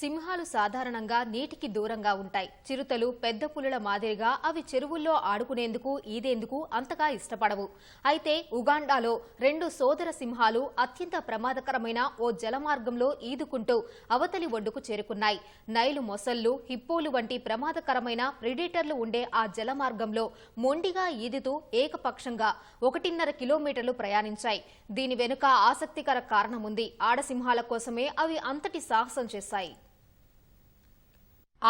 సింహాలు సాధారణంగా నీటికి దూరంగా ఉంటాయి. చిరుతలు పెద్ద పులుల మాదిరిగా అవి చెరువుల్లో ఆడుకునేందుకు ఈదేందుకు అంతగా ఇష్టపడవు. అయితే ఉగాండాలో రెండు సోదర సింహాలు అత్యంత ప్రమాదకరమైన ఓ జలమార్గంలో ఈదుకుంటూ అవతలి ఒడ్డుకు చేరుకున్నాయి. నైలు మొసళ్ళు హిప్పోలు వంటి ప్రమాదకరమైన ప్రిడేటర్లు ఉండే ఆ జలమార్గంలో మొండిగా ఈదుతూ ఏకపక్షంగా ఒకటిన్నర కిలోమీటర్లు ప్రయాణించాయి. దీని వెనుక ఆసక్తికర కారణముంది. ఆడసింహాల కోసమే అవి అంతటి సాహసం చేశాయి.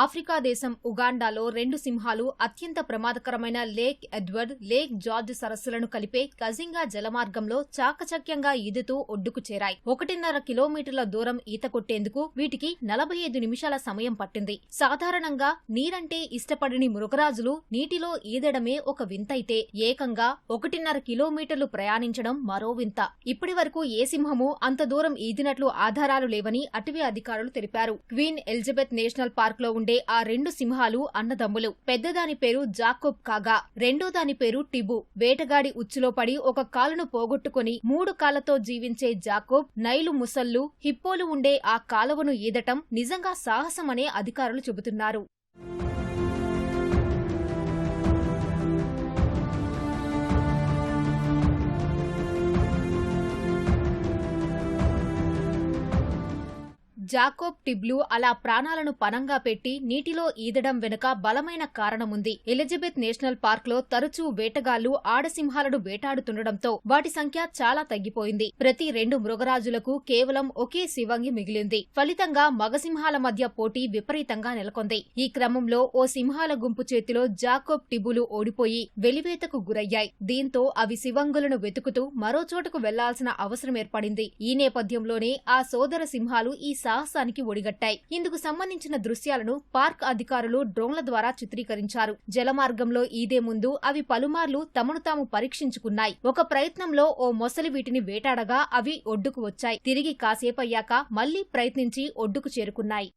ఆఫ్రికా దేశం ఉగాండాలో రెండు సింహాలు అత్యంత ప్రమాదకరమైన లేక్ ఎడ్వర్డ్ లేక్ జార్జ్ సరస్సులను కలిపే కజింగా జలమార్గంలో చాకచక్యంగా ఈదుతూ ఒడ్డుకు చేరాయి. ఒకటిన్నర కిలోమీటర్ల దూరం ఈత కొట్టేందుకు వీటికి నలభై ఐదు నిమిషాల సమయం పట్టింది. సాధారణంగా నీరంటే ఇష్టపడని మృగరాజులు నీటిలో ఈదడమే ఒక వింతైతే. ఏకంగా ఒకటిన్నర కిలోమీటర్లు ప్రయాణించడం మరో వింత. ఇప్పటి వరకు ఏ సింహము అంత దూరం ఈదినట్లు ఆధారాలు లేవని అటవీ అధికారులు తెలిపారు. క్వీన్ ఎలిజబెత్ నేషనల్ పార్క్లో ఉండే ఆ రెండు సింహాలు అన్నదమ్ములు. పెద్దదాని పేరు జాకోబ్ కాగా రెండో దాని పేరు టిబు. వేటగాడి ఉచ్చులో పడి ఒక కాలును పోగొట్టుకుని మూడు కాళ్ళతో జీవించే జాకోబ్ నైలు ముసళ్ళు హిప్పోలు ఉండే ఆ కాలువను ఈదటం నిజంగా సాహసమనే అధికారులు చెబుతున్నారు. జాకోబ్ టిబ్లు అలా ప్రాణాలను పనంగా పెట్టి నీటిలో ఈదడం వెనుక బలమైన కారణముంది. ఎలిజబెత్ నేషనల్ పార్క్లో తరచూ వేటగాళ్ళు ఆడసింహాలను వేటాడుతుండటంతో వాటి సంఖ్య చాలా తగ్గిపోయింది. ప్రతి రెండు మృగరాజులకు కేవలం ఒకే శివంగి మిగిలింది. ఫలితంగా మగసింహాల మధ్య పోటీ విపరీతంగా నెలకొంది. ఈ క్రమంలో ఓ సింహాల గుంపు చేతిలో జాకోబ్ టిబులు ఓడిపోయి వెలివేతకు గురయ్యాయి. దీంతో అవి శివంగులను వెతుకుతూ మరో చోటుకు వెళ్ళాల్సిన అవసరం ఏర్పడింది. ఈ నేపథ్యంలోనే ఆ సోదర సింహాలు ఈ సాహసానికి ఒడిగట్టాయి. ఇందుకు సంబంధించిన దృశ్యాలను పార్క్ అధికారులు డ్రోన్ల ద్వారా చిత్రీకరించారు. జలమార్గంలో ఈదే ముందు అవి పలుమార్లు తమను తాము పరీక్షించుకున్నాయి. ఒక ప్రయత్నంలో ఓ మొసలి వీటిని వేటాడగా అవి ఒడ్డుకు వచ్చాయి. తిరిగి కాసేపయ్యాక మళ్ళీ ప్రయత్నించి ఒడ్డుకు చేరుకున్నాయి.